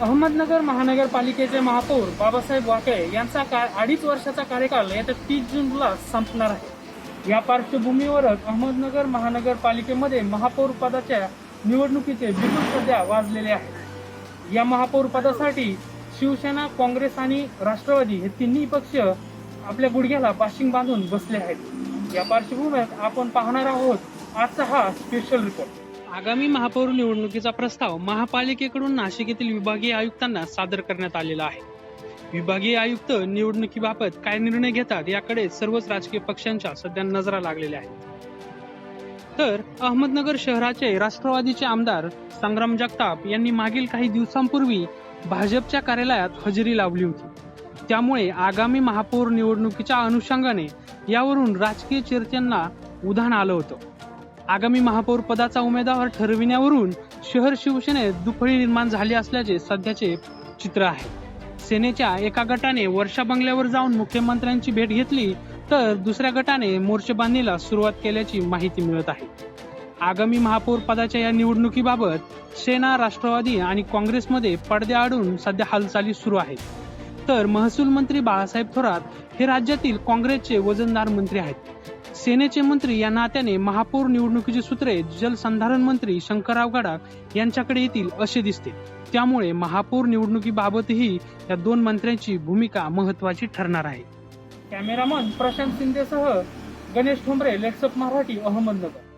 अहमदनगर महानगरपालिकेचे महापौर बाबासाहेब वाकळे यांचा का अडीच वर्षाचा कार्यकाल येत्या तीस जूनला संपणार आहे. या पार्श्वभूमीवरच अहमदनगर महानगरपालिकेमध्ये महापौर पदाच्या निवडणुकीचे बिगुल सध्या वाजलेले आहे. या महापौर पदासाठी शिवसेना काँग्रेस आणि राष्ट्रवादी हे तिन्ही पक्ष आपल्या गुडघ्याला पाशिंग बांधून बसले आहेत. या पार्श्वभूमीत आपण पाहणार आहोत आजचा हा स्पेशल रिपोर्ट आगामी महापौर निवडणुकीचा प्रस्ताव महापालिकेकडून नाशिक येथील विभागीय आयुक्तांना सादर करण्यात आलेला आहे. विभागीय आयुक्त निवडणुकीबाबत काय निर्णय घेतात याकडे सर्वच राजकीय पक्षांच्या सध्या नजरा लागलेल्या आहेत. तर अहमदनगर शहराचे राष्ट्रवादीचे आमदार संग्राम जगताप यांनी मागील काही दिवसांपूर्वी भाजपच्या कार्यालयात हजेरी लावली होती. त्यामुळे आगामी महापौर निवडणुकीच्या अनुषंगाने यावरून राजकीय चर्चांना उधाण आलं होतं. आगामी महापौर पदाचा उमेदवार ठरविण्यावरून शहर शिवसेनेत दुफळी निर्माण झाली असल्याचे सध्याचे चित्र आहे. सेनेच्या एका गटाने वर्षा बंगल्यावर जाऊन मुख्यमंत्र्यांची भेट घेतली तर दुसऱ्या गटाने मोर्चेबांधणीला सुरुवात केल्याची माहिती मिळत आहे. आगामी महापौर पदाच्या या निवडणुकीबाबत सेना राष्ट्रवादी आणि काँग्रेसमध्ये पडदे आडून सध्या हालचाली सुरू आहेत. तर महसूल मंत्री बाळासाहेब थोरात हे राज्यातील काँग्रेसचे वजनदार मंत्री आहेत. सेनेचे मंत्री या नात्याने महापौर निवडणुकीची सूत्रे जलसंधारण मंत्री शंकरराव गडाख यांच्याकडे येतील असे दिसते. त्यामुळे महापौर निवडणुकीबाबतही या दोन मंत्र्यांची भूमिका महत्वाची ठरणार आहे. कॅमेरामन प्रशांत शिंदेसह गणेश ठोंबरे लेट्सअप मराठी अहमदनगर.